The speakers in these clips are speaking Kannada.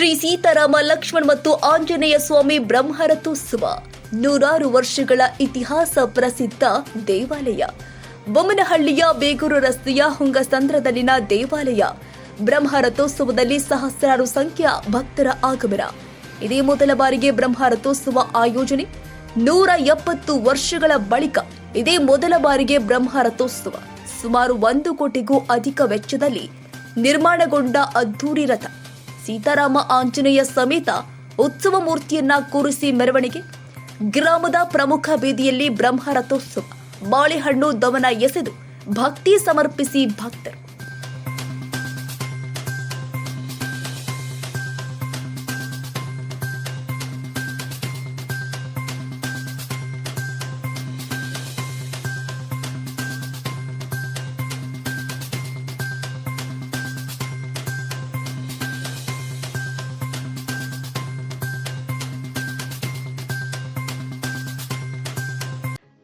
ಶ್ರೀ ಸೀತಾರಾಮ ಲಕ್ಷ್ಮಣ್ ಮತ್ತು ಆಂಜನೇಯ ಸ್ವಾಮಿ ಬ್ರಹ್ಮರಥೋತ್ಸವ ನೂರಾರು ವರ್ಷಗಳ ಇತಿಹಾಸ ಪ್ರಸಿದ್ಧ ದೇವಾಲಯ. ಬೊಮ್ಮನಹಳ್ಳಿಯ ಬೇಗೂರು ರಸ್ತೆಯ ಹುಂಗಸಂದ್ರದಲ್ಲಿನ ದೇವಾಲಯ. ಬ್ರಹ್ಮರಥೋತ್ಸವದಲ್ಲಿ ಸಹಸ್ರಾರು ಸಂಖ್ಯೆಯ ಭಕ್ತರ ಆಗಮನ. ಇದೇ ಮೊದಲ ಬಾರಿಗೆ ಬ್ರಹ್ಮರಥೋತ್ಸವ ಆಯೋಜನೆ. ನೂರ ಎಪ್ಪತ್ತು ವರ್ಷಗಳ ಬಳಿಕ ಇದೇ ಮೊದಲ ಬಾರಿಗೆ ಬ್ರಹ್ಮರಥೋತ್ಸವ. ಸುಮಾರು ಒಂದು ಕೋಟಿಗೂ ಅಧಿಕ ವೆಚ್ಚದಲ್ಲಿ ನಿರ್ಮಾಣಗೊಂಡ ಅದ್ಧೂರಿ ರಥ. ಸೀತಾರಾಮ ಆಂಜನೇಯ ಸಮೇತ ಉತ್ಸವ ಮೂರ್ತಿಯನ್ನ ಕೂರಿಸಿ ಮೆರವಣಿಗೆ. ಗ್ರಾಮದ ಪ್ರಮುಖ ಬೀದಿಯಲ್ಲಿ ಬ್ರಹ್ಮರಥೋತ್ಸವ ಬಾಳೆಹಣ್ಣು ದಮನ ಎಸೆದು ಭಕ್ತಿ ಸಮರ್ಪಿಸಿ ಭಕ್ತರು.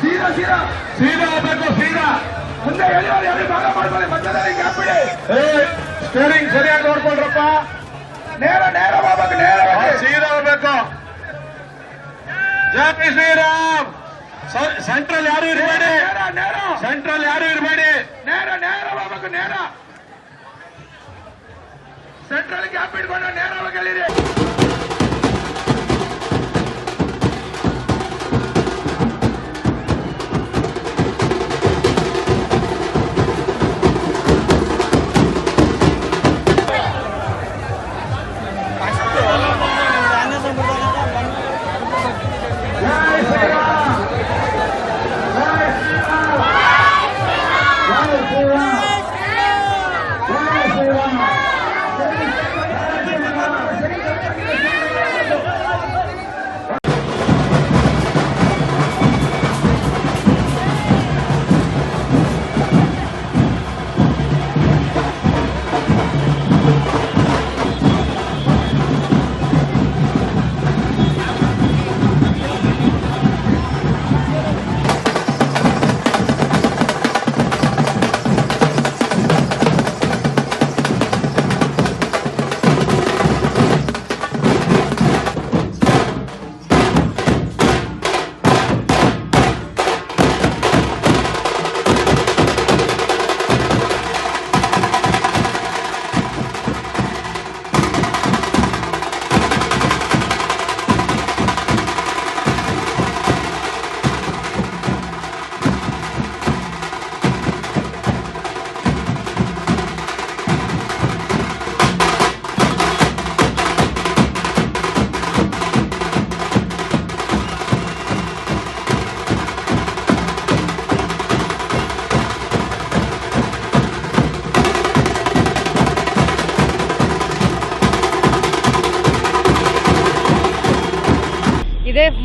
ಸೀದಾ ಸೀದಾ. ಸೀದಾ ಹೋಗ್ಬೇಕು ಸೀದಾ. ಮುಂದೆ ಭಾಗ ಮಾಡ್ಕೊಳ್ಳಿ ಮಧ್ಯದಲ್ಲಿ ಗ್ಯಾಪ್ ಬಿಡಿ ಸ್ಟೇರಿಂಗ್ ಸರಿಯಾಗಿ ನೋಡ್ಕೊಳ್ರಪ್ಪ. ನೇರ ನೇರ ಹೋಗ್ಬೇಕು ನೇರ ಸೀದಾ ಹೋಗ್ಬೇಕು ಜೈ ಶ್ರೀರಾಮ್. ಸೆಂಟ್ರಲ್ ಯಾರು ಇರಬೇಡಿ ಸೆಂಟ್ರಲ್ ಯಾರು ಇರಬೇಡಿ ನೇರ ನೇರ ಹೋಗ್ಬೇಕು ನೇರ ಸೆಂಟ್ರಲ್ ಗ್ಯಾಪ್ ಇಟ್ಕೊಂಡು ನೇರವಾಗಿ ಹೇಳಿರಿ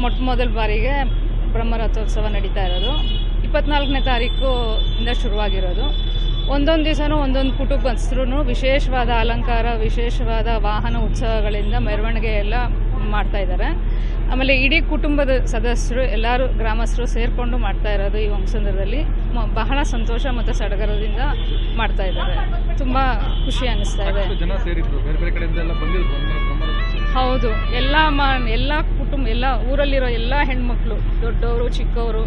ಮೊಟ್ಟ ಮೊದಲ ಬಾರಿಗೆ ಬ್ರಹ್ಮರಥೋತ್ಸವ ನಡೀತಾ ಇರೋದು. ಇಪ್ಪತ್ನಾಲ್ಕನೇ ತಾರೀಕು ಇಂದ ಶುರುವಾಗಿರೋದು. ಒಂದೊಂದು ದಿವಸನೂ ಒಂದೊಂದು ಕುಟುಂಬಸ್ಥರು ವಿಶೇಷವಾದ ಅಲಂಕಾರ ವಿಶೇಷವಾದ ವಾಹನ ಉತ್ಸವಗಳಿಂದ ಮೆರವಣಿಗೆ ಎಲ್ಲ ಮಾಡ್ತಾ ಇದ್ದಾರೆ. ಆಮೇಲೆ ಇಡೀ ಕುಟುಂಬದ ಸದಸ್ಯರು ಎಲ್ಲರೂ ಗ್ರಾಮಸ್ಥರು ಸೇರಿಕೊಂಡು ಮಾಡ್ತಾ ಇರೋದು ಈ ವಂಶಂದ್ರದಲ್ಲಿ ಬಹಳ ಸಂತೋಷ ಮತ್ತು ಸಡಗರದಿಂದ ಮಾಡ್ತಾ ಇದ್ದಾರೆ. ತುಂಬ ಖುಷಿ ಅನ್ನಿಸ್ತಾ ಇದೆ. ಹೌದು. ಎಲ್ಲ ಮಾ ಎಲ್ಲ ಕುಟುಂಬ ಎಲ್ಲ ಊರಲ್ಲಿರೋ ಎಲ್ಲ ಹೆಣ್ಮಕ್ಳು ದೊಡ್ಡವರು ಚಿಕ್ಕವರು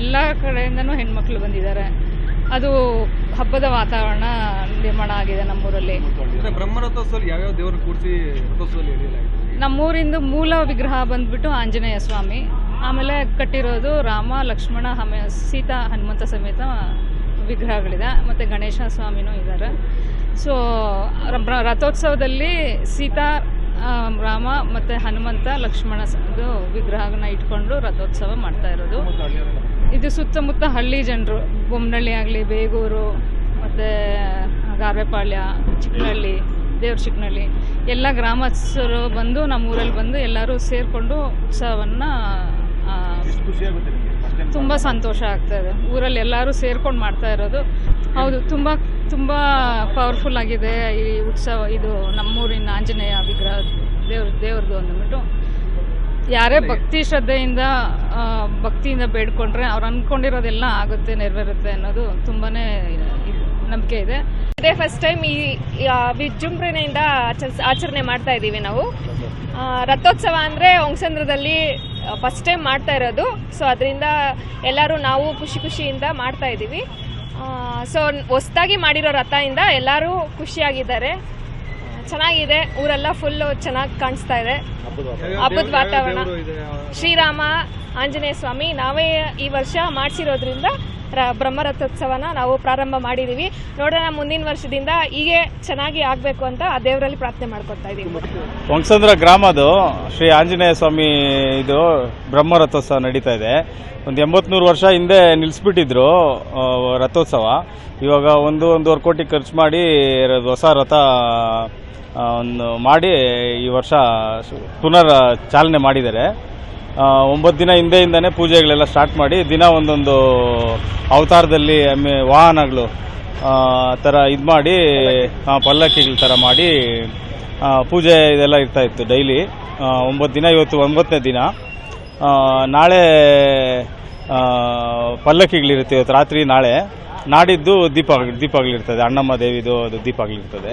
ಎಲ್ಲ ಕಡೆಯಿಂದನೂ ಹೆಣ್ಮಕ್ಳು ಬಂದಿದ್ದಾರೆ. ಅದು ಹಬ್ಬದ ವಾತಾವರಣ ನಿರ್ಮಾಣ ಆಗಿದೆ ನಮ್ಮೂರಲ್ಲಿ. ನಮ್ಮೂರಿಂದ ಯಾವ್ಯಾವ ದೇವರು ಕೂರಿಸಿ ನಮ್ಮೂರಿಂದು ಮೂಲ ವಿಗ್ರಹ ಬಂದ್ಬಿಟ್ಟು ಆಂಜನೇಯ ಸ್ವಾಮಿ ಆಮೇಲೆ ಕಟ್ಟಿರೋದು ರಾಮ ಲಕ್ಷ್ಮಣ ಹಮ ಸೀತಾ ಹನುಮಂತ ಸಮೇತ ವಿಗ್ರಹಗಳಿದೆ ಮತ್ತು ಗಣೇಶ ಸ್ವಾಮಿನೂ ಇದ್ದಾರೆ. ಸೊ ರಥೋತ್ಸವದಲ್ಲಿ ಸೀತಾ ರಾಮ ಮತ್ತು ಹನುಮಂತ, ಲಕ್ಷ್ಮಣ ಇದು ವಿಗ್ರಹನ ಇಟ್ಕೊಂಡು ರಥೋತ್ಸವ ಮಾಡ್ತಾ ಇರೋದು. ಇದು ಸುತ್ತಮುತ್ತ ಹಳ್ಳಿ ಜನರು ಬೊಮ್ಮನಹಳ್ಳಿ ಆಗಲಿ, ಬೇಗೂರು, ಮತ್ತು ಗಾರ್ವೆಪಾಳ್ಯ ಚಿಕ್ಕನಹಳ್ಳಿ ದೇವ್ರ ಚಿಕ್ಕನಹಳ್ಳಿ ಎಲ್ಲ ಗ್ರಾಮಸ್ಥರು ಬಂದು ನಮ್ಮ ಊರಲ್ಲಿ ಬಂದು ಎಲ್ಲರೂ ಸೇರಿಕೊಂಡು ಉತ್ಸವವನ್ನು ತುಂಬ ಸಂತೋಷ ಆಗ್ತಾ ಇದೆ. ಊರಲ್ಲಿ ಎಲ್ಲರೂ ಸೇರ್ಕೊಂಡು ಮಾಡ್ತಾ ಇರೋದು. ಹೌದು, ತುಂಬ ತುಂಬ ಪವರ್ಫುಲ್ ಆಗಿದೆ ಈ ಉತ್ಸವ. ಇದು ನಮ್ಮೂರಿನ ಆಂಜನೇಯ ವಿಗ್ರಹ ದೇವ್ರ ದೇವ್ರದ್ದು ಅಂದ್ಬಿಟ್ಟು. ಯಾರೇ ಭಕ್ತಿ ಶ್ರದ್ಧೆಯಿಂದ ಭಕ್ತಿಯಿಂದ ಬೇಡ್ಕೊಂಡ್ರೆ ಅವ್ರು ಅಂದ್ಕೊಂಡಿರೋದೆಲ್ಲ ಆಗುತ್ತೆ ನೆರವೇರುತ್ತೆ ಅನ್ನೋದು ತುಂಬಾ ನಂಬಿಕೆ ಇದೆ. ಇದೇ ಫಸ್ಟ್ ಟೈಮ್ ಈ ವಿಜೃಂಭಣೆಯಿಂದ ಆಚರಿಸ್ ಆಚರಣೆ ಮಾಡ್ತಾ ಇದ್ದೀವಿ ನಾವು. ರಥೋತ್ಸವ ಅಂದರೆ ಹೊಂಗಸಂದ್ರದಲ್ಲಿ ಫಸ್ಟ್ ಟೈಮ್ ಮಾಡ್ತಾ ಇರೋದು. ಸೊ ಅದರಿಂದ ಎಲ್ಲರೂ ನಾವು ಖುಷಿ ಖುಷಿಯಿಂದ ಮಾಡ್ತಾ ಇದ್ದೀವಿ. ಸೊ ಹೊಸ್ದಾಗಿ ಮಾಡಿರೋ ರಥದಿಂದ ಎಲ್ಲರೂ ಖುಷಿಯಾಗಿದ್ದಾರೆ. ಚೆನ್ನಾಗಿದೆ. ಊರೆಲ್ಲ ಫುಲ್ಲು ಚೆನ್ನಾಗಿ ಕಾಣಿಸ್ತಾ ಇದೆ. ಹಬ್ಬದ ವಾತಾವರಣ. ಶ್ರೀರಾಮ ಆಂಜನೇಯ ಸ್ವಾಮಿ, ನಾವೇ ಈ ವರ್ಷ ಮಾಡಿಸಿರೋದ್ರಿಂದ ಬ್ರಹ್ಮರಥೋತ್ಸವನ ನಾವು ಪ್ರಾರಂಭ ಮಾಡಿದೀವಿ. ನೋಡೋಣ ಮುಂದಿನ ವರ್ಷದಿಂದ ಹೀಗೆ ಚೆನ್ನಾಗಿ ಆಗಬೇಕು ಅಂತ ಆ ದೇವರಲ್ಲಿ ಪ್ರಾರ್ಥನೆ ಮಾಡ್ಕೊತಾ ಇದ್ದೀವಿ. ವಂಗಸಂದ್ರ ಗ್ರಾಮದು ಶ್ರೀ ಆಂಜನೇಯ ಸ್ವಾಮಿ ಇದು ಬ್ರಹ್ಮರಥೋತ್ಸವ ನಡೀತಾ ಇದೆ. ಒಂದು ಎಂಬತ್ನೂರು ವರ್ಷ ಹಿಂದೆ ನಿಲ್ಲಿಸ್ಬಿಟ್ಟಿದ್ರು ರಥೋತ್ಸವ. ಇವಾಗ ಒಂದು ಒಂದೂವರೆ ಕೋಟಿ ಖರ್ಚು ಮಾಡಿ ಹೊಸ ರಥ ಒಂದು ಮಾಡಿ ಈ ವರ್ಷ ಪುನರ್ ಚಾಲನೆ ಮಾಡಿದ್ದಾರೆ. ಒಂಬತ್ತು ದಿನ ಹಿಂದೆಯಿಂದನೇ ಪೂಜೆಗಳೆಲ್ಲ ಸ್ಟಾರ್ಟ್ ಮಾಡಿ ದಿನ ಒಂದೊಂದು ಅವತಾರದಲ್ಲಿ ವಾಹನಗಳು ಥರ ಇದು ಮಾಡಿ ಪಲ್ಲಕ್ಕಿಗಳ ಥರ ಮಾಡಿ ಪೂಜೆ ಇದೆಲ್ಲ ಇರ್ತಾ ಇತ್ತು ಡೈಲಿ ಒಂಬತ್ತು ದಿನ ಇವತ್ತು ಒಂಬತ್ತನೇ ದಿನ. ನಾಳೆ ಪಲ್ಲಕ್ಕಿಗಳಿರುತ್ತೆ ಇವತ್ತು ರಾತ್ರಿ ನಾಳೆ. ನಾಡಿದ್ದು ದೀಪ ದೀಪಗಳಿರ್ತದೆ ಅಣ್ಣಮ್ಮ ದೇವಿದು ಅದು ದೀಪಗಳಿರ್ತದೆ